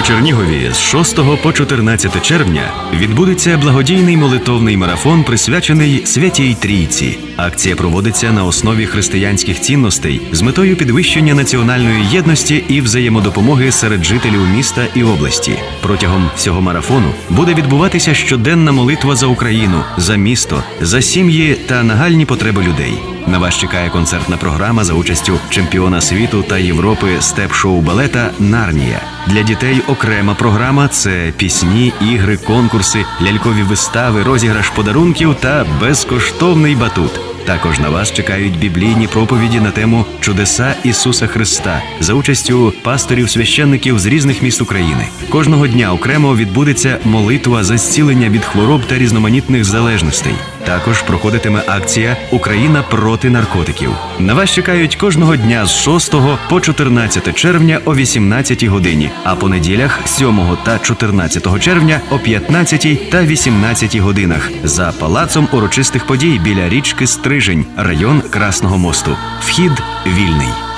У Чернігові з 6 по 14 червня відбудеться благодійний молитовний марафон, присвячений Святій Трійці. Акція проводиться на основі християнських цінностей з метою підвищення національної єдності і взаємодопомоги серед жителів міста і області. Протягом всього марафону буде відбуватися щоденна молитва за Україну, за місто, за сім'ї та нагальні потреби людей. На вас чекає концертна програма за участю чемпіона світу та Європи степ-шоу балета Нарнія. Для дітей окрема програма це пісні, ігри, конкурси, лялькові вистави, розіграш подарунків та безкоштовний батут. Також на вас чекають біблійні проповіді на тему чудеса Ісуса Христа за участю пасторів священників з різних міст України. Кожного дня окремо відбудеться молитва за зцілення від хвороб та різноманітних залежностей. Також проходитиме акція Україна проти наркотиків. На вас чекають кожного дня з 6 по 14 червня о 18 годині, а по неділях 7 та 14 червня о 15 та 18 годинах за палацом урочистих подій біля річки Стрижень, район Красного мосту. Вхід вільний.